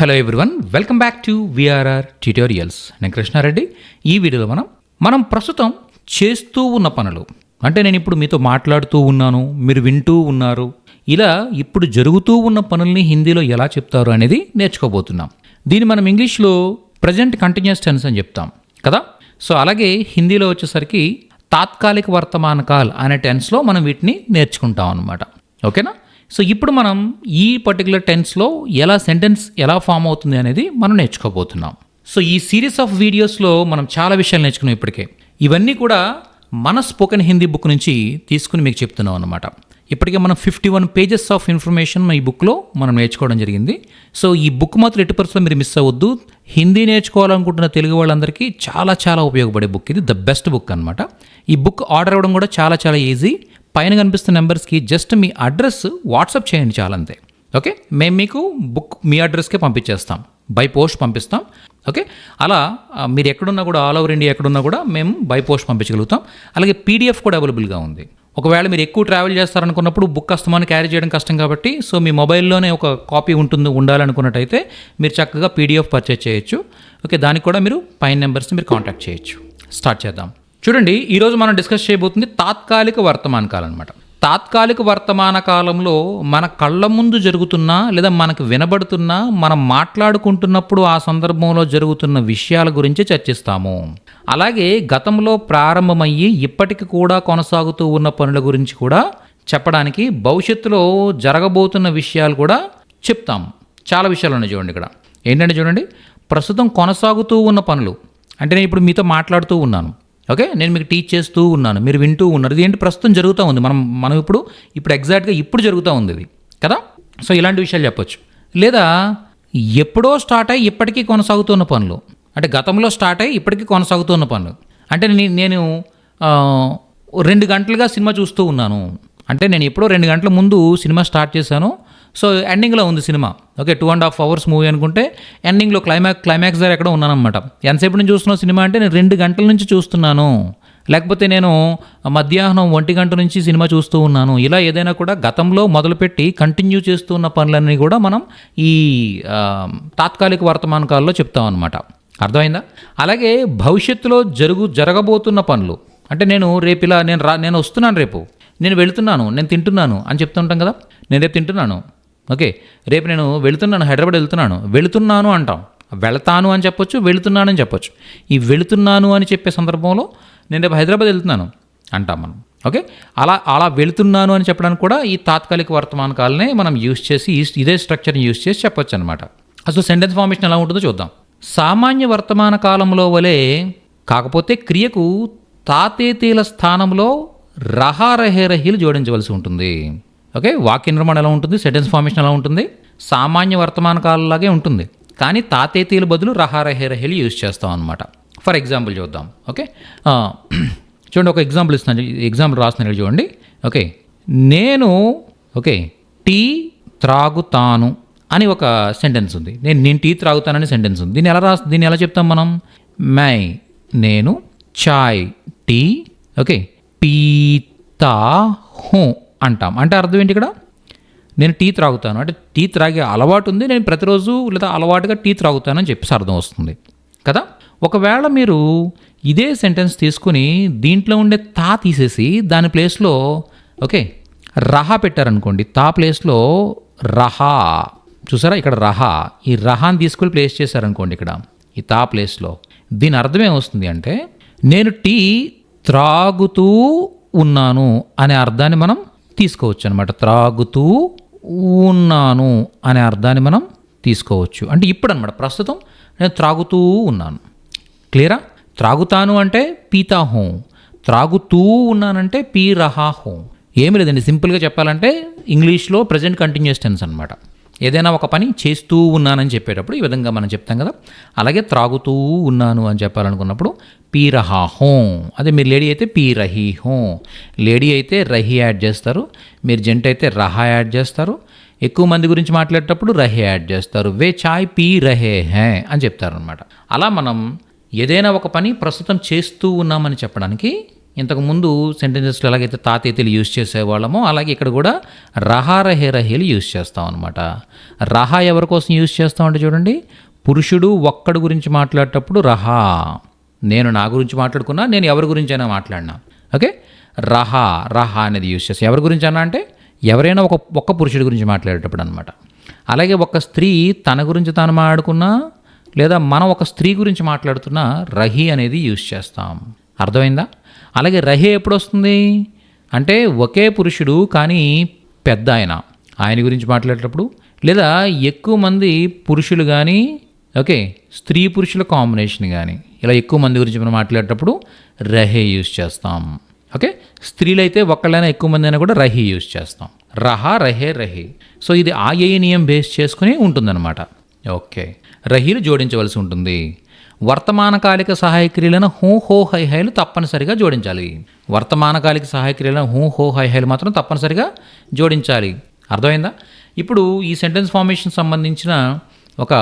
Hello everyone welcome back to VRR tutorials నేను కృష్ణారెడ్డి. ఈ వీడియోలో మనం మనం ప్రస్తుతం చేస్తూ ఉన్న పనులు. అంటే నేను ఇప్పుడు మీతో మాట్లాడుతూ ఉన్నాను మీరు వింటూ ఉన్నారు. ఇలా ఇప్పుడు జరుగుతూ ఉన్న పనుల్ని హిందీలో ఎలా చెప్తారు అనేది నేర్చుకోబోతున్నాం. దీన్ని మనం ఇంగ్లీష్లో ప్రజెంట్ కంటిన్యూస్ టెన్స్ అని చెప్తాం కదా? సో అలాగే హిందీలో వచ్చేసరికి తాత్కాలిక వర్తమాన కాల్ అనే టెన్స్లో మనం వీటిని నేర్చుకుంటాం అనమాట ఓకేనా? సో ఇప్పుడు మనం ఈ పర్టికులర్ టెన్స్లో ఎలా సెంటెన్స్ ఎలా ఫామ్ అవుతుంది అనేది మనం నేర్చుకోబోతున్నాం. సో ఈ సిరీస్ ఆఫ్ వీడియోస్లో మనం చాలా విషయాలు నేర్చుకున్నాం ఇప్పటికే. ఇవన్నీ కూడా మన స్పోకెన్ హిందీ బుక్ నుంచి తీసుకుని మీకు చెప్తున్నాం అనమాట ఇప్పటికే మనం fifty one pages of information ఈ బుక్లో మనం నేర్చుకోవడం జరిగింది. సో ఈ బుక్ మాత్రం ఎట్టి పరిస్థితుల్లో మీరు మిస్ అవ్వద్దు. హిందీ నేర్చుకోవాలనుకుంటున్న తెలుగు వాళ్ళందరికీ చాలా చాలా ఉపయోగపడే బుక్ ఇది. ద బెస్ట్ బుక్ అనమాట ఈ బుక్ ఆర్డర్ అవ్వడం కూడా చాలా చాలా ఈజీ పైన కనిపిస్తున్న నెంబర్స్కి జస్ట్ మీ అడ్రస్ వాట్సాప్ చేయండి చాలా అంతే ఓకే? మేము మీకు బుక్ మీ అడ్రస్కే పంపించేస్తాం. బై పోస్ట్ పంపిస్తాం. ఓకే? అలా మీరు ఎక్కడున్నా కూడా ఆల్ ఓవర్ ఇండియా ఎక్కడున్నా కూడా మేము బై పోస్ట్ పంపించగలుగుతాం. అలాగే పీడిఎఫ్ కూడా అవైలబుల్గా ఉంది. ఒకవేళ మీరు ఎక్కువ ట్రావెల్ చేస్తారనుకున్నప్పుడు బుక్ కష్టమని క్యారీ చేయడం కష్టం కాబట్టి సో మీ మొబైల్లోనే ఒక కాపీ ఉంటుంది ఉండాలనుకున్నట్టయితే మీరు చక్కగా పీడిఎఫ్ పర్చేజ్ చేయొచ్చు. ఓకే? దానికి కూడా మీరు పైన నెంబర్స్ని మీరు కాంటాక్ట్ చేయొచ్చు. స్టార్ట్ చేద్దాం. చూడండి ఈరోజు మనం డిస్కస్ చేయబోతుంది తాత్కాలిక వర్తమాన కాలం అనమాట తాత్కాలిక వర్తమాన కాలంలో మన కళ్ళ ముందు జరుగుతున్న లేదా మనకు వినబడుతున్న మనం మాట్లాడుకుంటున్నప్పుడు ఆ సందర్భంలో జరుగుతున్న విషయాల గురించి చర్చిస్తాము. అలాగే గతంలో ప్రారంభమయ్యి ఇప్పటికి కూడా కొనసాగుతూ ఉన్న పనుల గురించి కూడా చెప్పడానికి భవిష్యత్తులో జరగబోతున్న విషయాలు కూడా చెప్తాము చాలా విషయాలు ఉన్నాయి చూడండి ఇక్కడ. ఏంటంటే చూడండి ప్రస్తుతం కొనసాగుతూ ఉన్న పనులు అంటే నేను ఇప్పుడు మీతో మాట్లాడుతూ ఉన్నాను. ఓకే? నేను మీకు టీచ్ చేస్తూ ఉన్నాను. మీరు వింటూ ఉన్నారు. ఇది ఏంటి? ప్రస్తుతం జరుగుతూ ఉంది. మనం మనం ఇప్పుడు ఇప్పుడు ఎగ్జాక్ట్గా ఇప్పుడు జరుగుతూ ఉంది ఇది. కదా? సో ఇలాంటి విషయాలు చెప్పొచ్చు. లేదా ఎప్పుడో స్టార్ట్ అయ్యి ఇప్పటికీ కొనసాగుతున్న పనులు. అంటే గతంలో స్టార్ట్ అయ్యి ఇప్పటికీ కొనసాగుతున్న పనులు. అంటే నేను రెండు గంటలుగా సినిమా చూస్తూ ఉన్నాను. అంటే నేను ఎప్పుడో రెండు గంటల ముందు సినిమా స్టార్ట్ చేశాను. సో ఎండింగ్లో ఉంది cinema. Okay two and half hours movie అనుకుంటే ఎండింగ్లో క్లైమాక్స్ క్లైమాక్స్ దగ్గర ఎక్కడో ఉన్నానమాట ఎంతసేపు నుంచి చూస్తున్నావు సినిమా అంటే నేను రెండు గంటల నుంచి చూస్తున్నాను. లేకపోతే నేను మధ్యాహ్నం ఒంటి గంట నుంచి సినిమా చూస్తూ ఉన్నాను. ఇలా ఏదైనా కూడా గతంలో మొదలుపెట్టి కంటిన్యూ చేస్తూ ఉన్న పనులన్నీ కూడా మనం ఈ తాత్కాలిక వర్తమాన కాలంలో చెప్తాం అనమాట అర్థమైందా? అలాగే భవిష్యత్తులో జరుగు జరగబోతున్న పనులు. అంటే నేను రేపు ఇలా నేను రా నేను వస్తున్నాను రేపు. నేను వెళుతున్నాను నేను తింటున్నాను అని చెప్తుంటాం కదా? నేను రేపు తింటున్నాను. ఓకే రేపు నేను వెళుతున్నాను హైదరాబాద్ వెళ్తున్నాను. వెళుతున్నాను అంటాం. వెళతాను అని చెప్పొచ్చు వెళుతున్నాను అని చెప్పొచ్చు. ఈ వెళుతున్నాను అని చెప్పే సందర్భంలో నేను రేపు హైదరాబాద్ వెళ్తున్నాను అంటాం మనం. ఓకే అలా అలా వెళుతున్నాను అని చెప్పడానికి కూడా ఈ తాత్కాలిక వర్తమాన కాలనే మనం యూస్ చేసి ఇదే స్ట్రక్చర్ని యూస్ చేసి చెప్పొచ్చు అనమాట అసలు సెంటెన్స్ ఫార్మేషన్ ఎలా ఉంటుందో చూద్దాం. సామాన్య వర్తమాన కాలంలో వలె కాకపోతే క్రియకు తాతేతీల స్థానంలో రహారహేరహీలు జోడించవలసి ఉంటుంది. ఓకే వాక్య నిర్మాణం ఎలా ఉంటుంది సెంటెన్స్ ఫార్మేషన్ ఎలా ఉంటుంది సామాన్య వర్తమాన కాలంలాగే ఉంటుంది. కానీ తాతేతీల బదులు రహారహేరహీలు యూజ్ చేస్తాం అనమాట ఫర్ ఎగ్జాంపుల్ చూద్దాం ఓకే? చూడండి ఒక ఎగ్జాంపుల్ ఇస్తున్నాను ఎగ్జాంపుల్ రాస్తున్నాను చూడండి. ఓకే నేను ఓకే టీ త్రాగుతాను అని ఒక సెంటెన్స్ ఉంది. నేను నేను టీ త్రాగుతానని సెంటెన్స్ ఉంది. దీన్ని ఎలా రాస్ దీన్ని ఎలా చెప్తాం మనం? మై నేను చాయ్ టీ ఓకే పీతా హూ. అంటాం. అంటే అర్థం ఏంటి ఇక్కడ? నేను టీ త్రాగుతాను. అంటే టీ త్రాగే అలవాటు ఉంది. నేను ప్రతిరోజు లేదా అలవాటుగా టీ త్రాగుతానని చెప్పేసి అర్థం వస్తుంది. కదా? ఒకవేళ మీరు ఇదే సెంటెన్స్ తీసుకుని దీంట్లో ఉండే తా తీసేసి దాని ప్లేస్లో ఓకే రహా పెట్టారనుకోండి. తా ప్లేస్లో రహా. చూసారా? ఇక్కడ రహా. ఈ రహాని తీసుకుని ప్లేస్ చేశారనుకోండి ఇక్కడ. ఈ తా ప్లేస్లో దీని అర్థం ఏమొస్తుంది అంటే నేను టీ త్రాగుతూ ఉన్నాను అనే అర్థాన్ని మనం తీసుకోవచ్చు అనమాట త్రాగుతూ ఉన్నాను అనే అర్థాన్ని మనం తీసుకోవచ్చు. అంటే ఇప్పుడు అనమాట ప్రస్తుతం నేను త్రాగుతూ ఉన్నాను. క్లియరా? త్రాగుతాను అంటే పీతా హోం త్రాగుతూ ఉన్నానంటే పీ రహా హోం ఏమి లేదండి. సింపుల్గా చెప్పాలంటే ఇంగ్లీష్లో ప్రజెంట్ కంటిన్యూస్ టెన్స్ అనమాట ఏదైనా ఒక పని చేస్తూ ఉన్నానని చెప్పేటప్పుడు ఈ విధంగా మనం చెప్తాం కదా. అలాగే త్రాగుతూ ఉన్నాను అని చెప్పాలనుకున్నప్పుడు పీ రహా హోం అదే మీరు లేడీ అయితే పీరహీ హోం లేడీ అయితే రహి యాడ్ చేస్తారు. మీరు జెంట్ అయితే రహా యాడ్ చేస్తారు. ఎక్కువ మంది గురించి మాట్లాడేటప్పుడు రహే యాడ్ చేస్తారు. వే చాయ్ పీ రహే హే అని చెప్తారనమాట అలా మనం ఏదైనా ఒక పని ప్రస్తుతం చేస్తూ ఉన్నామని చెప్పడానికి ఇంతకుముందు సెంటెన్సెస్లో ఎలాగైతే తాతేతీలు యూజ్ చేసేవాళ్ళమో అలాగే ఇక్కడ కూడా రహా రహే రహేలు యూజ్ చేస్తాం అనమాట రహా ఎవరి కోసం యూజ్ చేస్తామంటే చూడండి పురుషుడు ఒక్కడి గురించి మాట్లాడేటప్పుడు రహా నేను నా గురించి మాట్లాడుకున్నా నేను ఎవరి గురించి అయినా మాట్లాడినా. ఓకే రహా రహా అనేది యూజ్ చేస్తాం. ఎవరి గురించి అన్నా అంటే ఎవరైనా ఒక ఒక్క పురుషుడి గురించి మాట్లాడేటప్పుడు అనమాట అలాగే ఒక స్త్రీ తన గురించి తాను మాట్లాడుకున్నా లేదా మనం ఒక స్త్రీ గురించి మాట్లాడుతున్నా రహి అనేది యూజ్ చేస్తాం. అర్థమైందా? అలాగే రహే ఎప్పుడు వస్తుంది అంటే ఒకే పురుషుడు కానీ పెద్ద ఆయన. ఆయన గురించి మాట్లాడేటప్పుడు. లేదా ఎక్కువ మంది పురుషులు కానీ ఓకే స్త్రీ పురుషుల కాంబినేషన్ కానీ ఇలా ఎక్కువ మంది గురించి మనం మాట్లాడేటప్పుడు రహే యూజ్ చేస్తాం. ఓకే స్త్రీలు అయితే ఒక్కళ్ళైనా ఎక్కువ మంది అయినా కూడా రహి యూజ్ చేస్తాం. రహా రహే రహి. సో ఇది ఆయనియం బేస్ చేసుకుని ఉంటుందన్నమాట. ఓకే రహీలు జోడించవలసి ఉంటుంది. వర్తమానకాలిక సహాయక్రియలను హూ హో హై హైలు తప్పనిసరిగా జోడించాలి. వర్తమానకాలిక సహాయక్రియలను హూ హో హై హైలు మాత్రం తప్పనిసరిగా జోడించాలి. అర్థమైందా? ఇప్పుడు ఈ సెంటెన్స్ ఫార్మేషన్ సంబంధించిన ఒక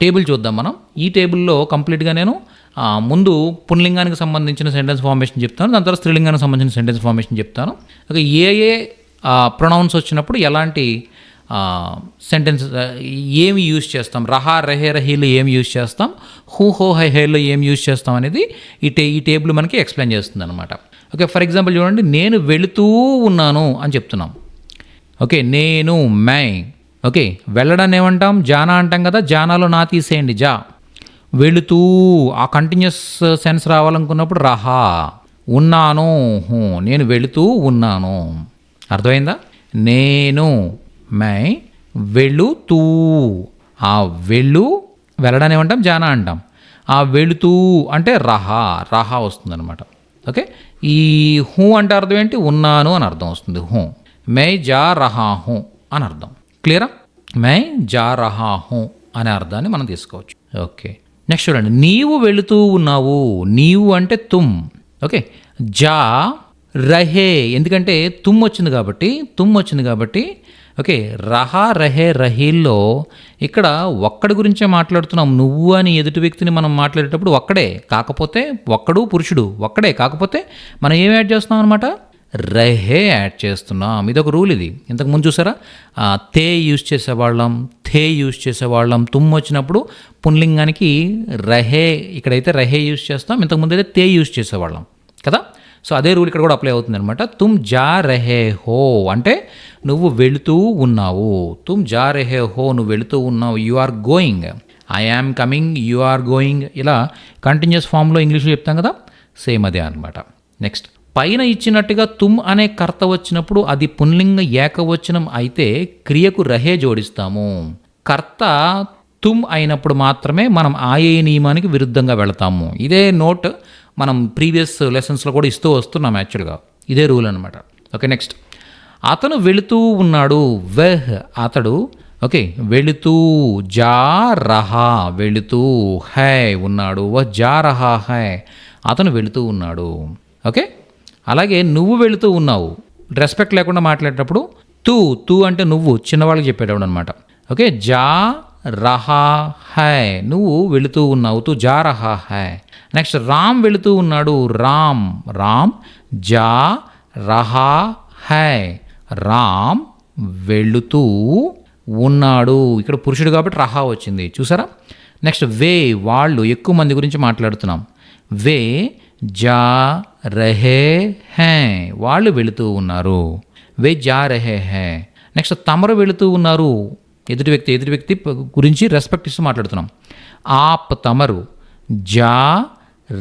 టేబుల్ చూద్దాం మనం. ఈ టేబుల్లో కంప్లీట్గా నేను ముందు పుణ్లింగానికి సంబంధించిన సెంటెన్స్ ఫార్మేషన్ చెప్తాను. దాని తర్వాత స్త్రీలింగానికి సంబంధించిన సెంటెన్స్ ఫార్మేషన్ చెప్తాను. ఒక ఏ ఏ ప్రొనౌన్స్ వచ్చినప్పుడు ఎలాంటి సెంటెన్స్ ఏమి యూజ్ చేస్తాం? రహా రహే రహీలు ఏమి యూజ్ చేస్తాం? హూ హో హై హేలో ఏం యూజ్ చేస్తాం అనేది ఈ టే ఈ టేబుల్ మనకి ఎక్స్ప్లెయిన్ చేస్తుంది అనమాట ఓకే ఫర్ ఎగ్జాంపుల్ చూడండి నేను వెళుతూ ఉన్నాను అని చెప్తున్నాం. ఓకే నేను మై. ఓకే వెళ్ళడాన్ని ఏమంటాం? జానా అంటాం కదా జానాలో నా తీసేయండి జా. వెళుతూ ఆ కంటిన్యూస్ సెన్స్ రావాలనుకున్నప్పుడు రహా. ఉన్నాను నేను వెళుతూ ఉన్నాను. అర్థమైందా? నేను మై వెళుతూ. ఆ వెళ్ళు వెళ్ళడాన్ని ఏమంటాం? జానా అంటాం. ఆ వెళుతూ అంటే రహా రహా వస్తుందన్నమాట. ఓకే? ఈ హూ అంటే అర్థం ఏంటి? ఉన్నాను అని అర్థం వస్తుంది. హూ. మై జా రహా హూ అని అర్థం. క్లియరా? మై జా రహా హూ అనే అర్థాన్ని మనం తీసుకోవచ్చు. ఓకే? నెక్స్ట్ చూడండి. నీవు వెళుతూ ఉన్నావు. నీవు అంటే తుమ్. ఓకే? జా రహే. ఎందుకంటే తుమ్ వచ్చింది కాబట్టి తుమ్ వచ్చింది కాబట్టి ఓకే రహా రహే రహీల్లో ఇక్కడ ఒక్కడి గురించే మాట్లాడుతున్నాం. నువ్వు అని ఎదుటి వ్యక్తిని మనం మాట్లాడేటప్పుడు ఒక్కడే కాకపోతే ఒక్కడు పురుషుడు ఒక్కడే కాకపోతే మనం ఏం యాడ్ చేస్తున్నాం అనమాట రహే యాడ్ చేస్తున్నాం. ఇది ఒక రూల్ ఇది. ఇంతకుముందు చూసారా? తే యూజ్ చేసేవాళ్ళం థే యూజ్ చేసేవాళ్ళం. తుమ్ము వచ్చినప్పుడు పుంలింగానికి రహే ఇక్కడైతే రహే యూజ్ చేస్తాం. ఇంతకు ముందు అయితే తే యూజ్ చేసేవాళ్ళం. కదా? సో అదే రూల్ ఇక్కడ కూడా అప్లై అవుతుంది అనమాట తుమ్ జా రహే హో అంటే నువ్వు వెళుతూ ఉన్నావు. తుమ్ జా రహే హో నువ్వు వెళుతూ ఉన్నావు. You are going I am coming you are going ఇలా కంటిన్యూస్ ఫామ్లో ఇంగ్లీష్లో చెప్తాం కదా? సేమ్ అదే అనమాట నెక్స్ట్ పైన ఇచ్చినట్టుగా తుమ్ అనే కర్త వచ్చినప్పుడు అది పుల్లింగ ఏకవచనం అయితే క్రియకు రహే జోడిస్తాము. కర్త తుమ్ అయినప్పుడు మాత్రమే మనం ఆయే నియమానికి విరుద్ధంగా వెళతాము. ఇదే నోట్ మనం ప్రీవియస్ లెసన్స్లో కూడా ఇస్తూ వస్తున్నాం యాక్చువల్గా. ఇదే రూల్ అనమాట ఓకే నెక్స్ట్. అతను వెళుతూ ఉన్నాడు వెహ్ అతడు. ఓకే వెళుతూ జా రహా వెళుతూ హై ఉన్నాడు వ జా రహా హై. అతను వెళుతూ ఉన్నాడు. ఓకే అలాగే నువ్వు వెళుతూ ఉన్నావు. రెస్పెక్ట్ లేకుండా మాట్లాడేటప్పుడు తూ తూ అంటే నువ్వు చిన్నవాళ్ళకి చెప్పేటప్పుడు అనమాట ఓకే జా రహా హై. నువ్వు వెళుతూ ఉన్నావు తు జా రహా హై. నెక్స్ట్ రామ్ వెళుతూ ఉన్నాడు రామ్. రామ్ జా రహా హై. రామ్ వెళుతూ ఉన్నాడు. ఇక్కడ పురుషుడు కాబట్టి రహా వచ్చింది. చూసారా? నెక్స్ట్ వే వాళ్ళు ఎక్కువ మంది గురించి మాట్లాడుతున్నాం. వే జా రహే హే. వాళ్ళు వెళుతూ ఉన్నారు. వే జా రహే హే. నెక్స్ట్ తమరు వెళుతూ ఉన్నారు. ఎదుటి వ్యక్తి ఎదుటి వ్యక్తి గురించి రెస్పెక్ట్ ఇస్తూ మాట్లాడుతున్నాం. ఆప్ తమరు జా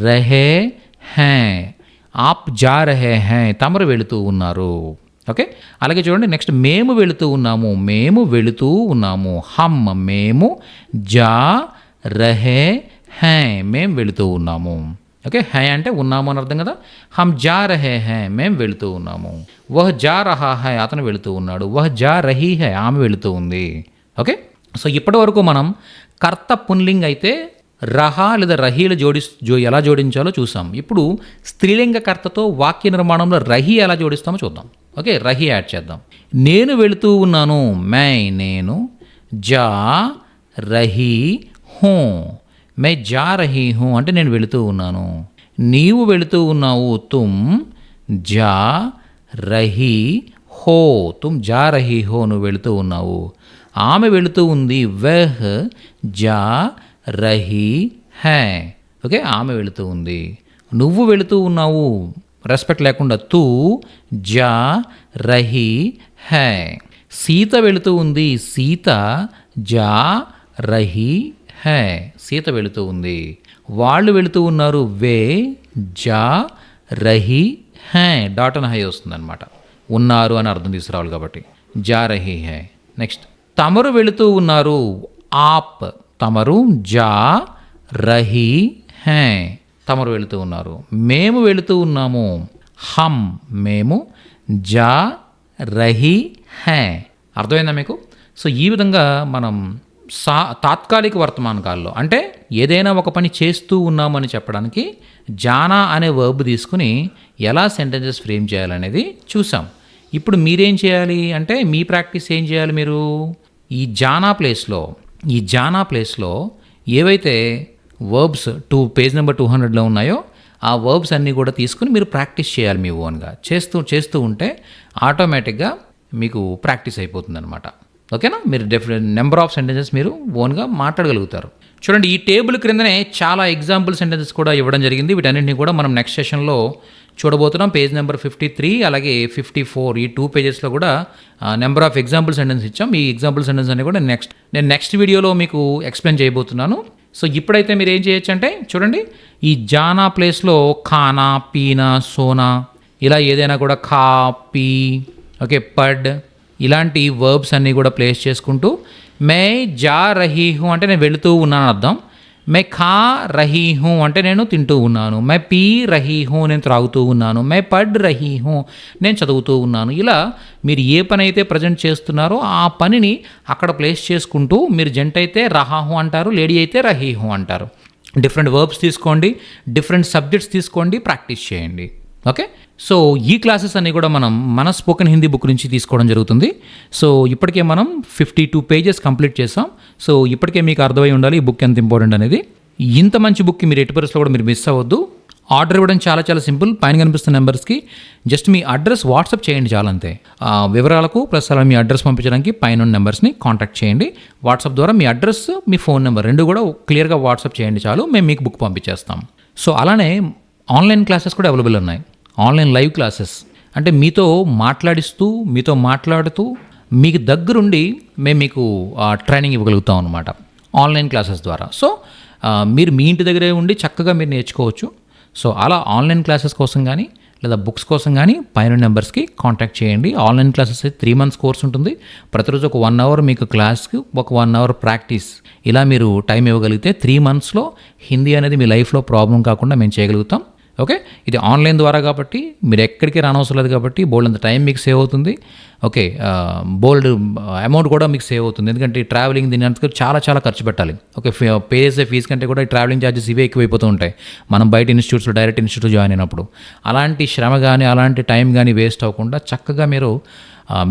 రహే హే ఆప్ జా రహే హే తమరు వెళుతూ ఉన్నారు. ఓకే? అలాగే చూడండి నెక్స్ట్ మేము వెళుతూ ఉన్నాము మేము వెళుతూ ఉన్నాము హమ్ మేము జా రహే హే మేము వెళుతూ ఉన్నాము. ఓకే? హై అంటే ఉన్నాము అని అర్థం కదా? హమ్ జా రహే హే మేము వెళుతూ ఉన్నాము. వహ్ జా రహా హై అతను వెళుతూ ఉన్నాడు. వహ్ జా రహీ హై ఆమె వెళుతూ ఉంది. ఓకే? సో ఇప్పటి వరకు మనం కర్త పున్లింగ్ అయితే రహ లేదా రహీలు జోడి జో ఎలా జోడించాలో చూసాం. ఇప్పుడు స్త్రీలింగ కర్తతో వాక్య నిర్మాణంలో రహి ఎలా జోడిస్తామో చూద్దాం. ఓకే? రహి యాడ్ చేద్దాం. నేను వెళుతూ ఉన్నాను మై నేను జా రహీ హూ. మై జా రహీ హూ అంటే నేను వెళుతూ ఉన్నాను. నీవు వెళుతూ ఉన్నావు తుమ్ జా రహీ హో. తుమ్ జా రహీ హో నువ్వు వెళుతూ ఉన్నావు. ఆమె వెళుతూ ఉంది వెహ్ జా రహీ హై. ఓకే ఆమె వెళుతూ ఉంది. నువ్వు వెళుతూ ఉన్నావు రెస్పెక్ట్ లేకుండా తూ జా రహీ హై. సీత వెళుతూ ఉంది సీత జా రహీ హై. సీత వెళుతూ ఉంది. వాళ్ళు వెళుతూ ఉన్నారు వే జా రహీ హై. డాట్ అన్ హై వస్తుందన్నమాట. ఉన్నారు అని అర్థం తీసుకురావాలి కాబట్టి. జా రహీ హై. నెక్స్ట్. తమరు వెళుతూ ఉన్నారు. ఆప్. తమరు జా రహీ హే. తమరు వెళుతూ ఉన్నారు. మేము వెళుతూ ఉన్నాము. హమ్ మేము జా రహీ హే. అర్థమైందా మీకు? సో ఈ విధంగా మనం సా తాత్కాలిక వర్తమానకాల్లో అంటే ఏదైనా ఒక పని చేస్తూ ఉన్నామని చెప్పడానికి జానా అనే వర్బ్ తీసుకుని ఎలా సెంటెన్సెస్ ఫ్రేమ్ చేయాలనేది చూసాం. ఇప్పుడు మీరేం చేయాలి? అంటే మీ ప్రాక్టీస్ ఏం చేయాలి మీరు? ఈ జానా ప్లేస్లో ఈ జానా ప్లేస్లో ఏవైతే verbs two page number two హండ్రెడ్లో ఉన్నాయో ఆ వర్బ్స్ అన్నీ కూడా తీసుకుని మీరు ప్రాక్టీస్ చేయాలి మీ ఓన్గా. చేస్తూ చేస్తూ ఉంటే ఆటోమేటిక్గా మీకు ప్రాక్టీస్ అయిపోతుంది అనమాట ఓకేనా? మీరు డెఫినెట్ నెంబర్ ఆఫ్ సెంటెన్సెస్ మీరు ఓన్గా మాట్లాడగలుగుతారు. చూడండి ఈ టేబుల్ క్రిందనే చాలా ఎగ్జాంపుల్ సెంటెన్సెస్ కూడా ఇవ్వడం జరిగింది. వీటన్నింటినీ కూడా మనం నెక్స్ట్ సెషన్లో చూడబోతున్నాం. పేజ్ నెంబర్ ఫిఫ్టీ త్రీ అలాగే ఫిఫ్టీ ఫోర్ ఈ టూ పేజెస్లో కూడా నెంబర్ ఆఫ్ ఎగ్జాంపుల్ సెంటెన్స్ ఇచ్చాం. ఈ ఎగ్జాంపుల్ సెంటెన్స్ అన్ని కూడా నెక్స్ట్ నేను నెక్స్ట్ వీడియోలో మీకు ఎక్స్ప్లెయిన్ చేయబోతున్నాను. సో ఇప్పుడైతే మీరు ఏం చేయొచ్చు అంటే చూడండి. ఈ జానా ప్లేస్లో ఖానా పీనా సోనా ఇలా ఏదైనా కూడా ఖా పీ ఓకే పడ్ ఇలాంటి వర్బ్స్ అన్నీ కూడా ప్లేస్ చేసుకుంటూ మే జా రహీ హూ అంటే నేను వెళుతూ ఉన్నాను అర్థం. మే ఖా రహీ హూ అంటే నేను తింటూ ఉన్నాను. మే పీ రహీ హూ నేను త్రాగుతూ ఉన్నాను. మే పడ్ రహీ హూ నేను చదువుతూ ఉన్నాను. ఇలా మీరు ఏ పని అయితే ప్రజెంట్ చేస్తున్నారో ఆ పనిని అక్కడ ప్లేస్ చేసుకుంటూ మీరు జంట అయితే రహాహు అంటారు లేడీ అయితే రహీహు అంటారు. డిఫరెంట్ వర్బ్స్ తీసుకోండి డిఫరెంట్ సబ్జెక్ట్స్ తీసుకోండి ప్రాక్టీస్ చేయండి. ఓకే? సో ఈ క్లాసెస్ అన్నీ కూడా మనం మన స్పోకెన్ హిందీ బుక్ నుంచి తీసుకోవడం జరుగుతుంది. సో ఇప్పటికే మనం ఫిఫ్టీ టూ పేజెస్ కంప్లీట్ చేసాం సో ఇప్పటికే మీకు అర్థమై ఉండాలి ఈ బుక్ ఎంత ఇంపార్టెంట్ అనేది. ఇంత మంచి బుక్కి మీరు ఎట్టి పరిస్థితుల్లో కూడా మీరు మిస్ అవ్వద్దు. ఆర్డర్ ఇవ్వడం చాలా చాలా సింపుల్. పైన కనిపిస్తున్న నెంబర్స్కి జస్ట్ మీ అడ్రస్ వాట్సాప్ చేయండి చాలంతే అంతే. వివరాలకు ప్లస్ అలా మీ అడ్రస్ పంపించడానికి పైన ఉన్న నెంబర్స్ని కాంటాక్ట్ చేయండి. వాట్సాప్ ద్వారా మీ అడ్రస్ మీ ఫోన్ నెంబర్ రెండు కూడా క్లియర్గా వాట్సాప్ చేయండి చాలు. మేము మీకు బుక్ పంపించేస్తాం. సో అలానే ఆన్లైన్ క్లాసెస్ కూడా అవైలబుల్ ఉన్నాయి. Online live classes. అంటే మీతో మాట్లాడిస్తూ మీతో మాట్లాడుతూ మీకు దగ్గరుండి మేము మీకు ట్రైనింగ్ ఇవ్వగలుగుతాం అనమాట ఆన్లైన్ క్లాసెస్ ద్వారా. సో మీరు మీ ఇంటి దగ్గరే ఉండి చక్కగా మీరు నేర్చుకోవచ్చు. సో అలా ఆన్లైన్ క్లాసెస్ కోసం కానీ లేదా బుక్స్ కోసం కానీ పైన నెంబర్స్కి కాంటాక్ట్ చేయండి. ఆన్లైన్ క్లాసెస్ అయితే త్రీ మంత్స్ కోర్స్ ఉంటుంది. ప్రతిరోజు ఒక వన్ అవర్ మీకు క్లాస్కి ఒక వన్ అవర్ ప్రాక్టీస్. ఇలా మీరు టైం ఇవ్వగలిగితే త్రీ మంత్స్లో హిందీ అనేది మీ లైఫ్లో ప్రాబ్లం కాకుండా మేము చేయగలుగుతాం. ఓకే? ఇది ఆన్లైన్ ద్వారా కాబట్టి మీరు ఎక్కడికి రానవసరం లేదు కాబట్టి బోల్డ్ అంత టైం మీకు సేవ్ అవుతుంది. ఓకే బోల్డ్ అమౌంట్ కూడా మీకు సేవ్ అవుతుంది. ఎందుకంటే ట్రావెలింగ్ దీని అంతకు చాలా చాలా ఖర్చు పెట్టాలి. ఓకే పే చేసే ఫీజు కంటే కూడా ఈ ట్రావెలింగ్ ఛార్జెస్ ఇవే ఎక్కువైపోతూ ఉంటాయి. మనం బయట ఇన్స్టిట్యూట్స్లో డైరెక్ట్ ఇన్స్టిట్యూట్ జాయిన్ అయినప్పుడు. అలాంటి శ్రమ కానీ అలాంటి టైం కానీ వేస్ట్ అవ్వకుండా చక్కగా మీరు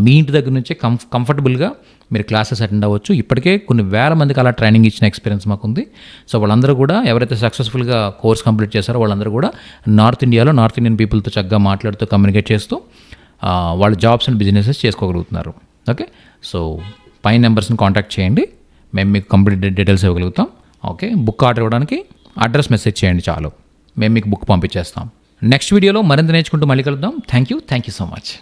మీ ఇంటి దగ్గర నుంచే కంఫ్ కంఫర్టబుల్గా మీరు క్లాసెస్ అటెండ్ అవ్వచ్చు. ఇప్పటికే కొన్ని వేల మందికి అలా ట్రైనింగ్ ఇచ్చిన ఎక్స్పీరియన్స్ మాకుంది. సో వాళ్ళందరూ కూడా ఎవరైతే సక్సెస్ఫుల్గా కోర్స్ కంప్లీట్ చేశారో వాళ్ళందరూ కూడా నార్త్ ఇండియాలో నార్త్ ఇండియన్ పీపుల్తో చక్కగా మాట్లాడుతూ కమ్యూనికేట్ చేస్తూ వాళ్ళ జాబ్స్ అండ్ బిజినెసెస్ చేసుకోగలుగుతున్నారు. ఓకే? సో పై నెంబర్స్ని కాంటాక్ట్ చేయండి. మేము మీకు కంప్లీట్ డీటెయిల్స్ ఇవ్వగలుగుతాం. ఓకే? బుక్ ఆర్డర్ ఇవ్వడానికి అడ్రస్ మెసేజ్ చేయండి చాలు. మేము మీకు బుక్ పంపించేస్తాం. నెక్స్ట్ వీడియోలో మరింత నేర్చుకుంటూ మళ్ళీ కలుద్దాం. Thank you. Thank you so much.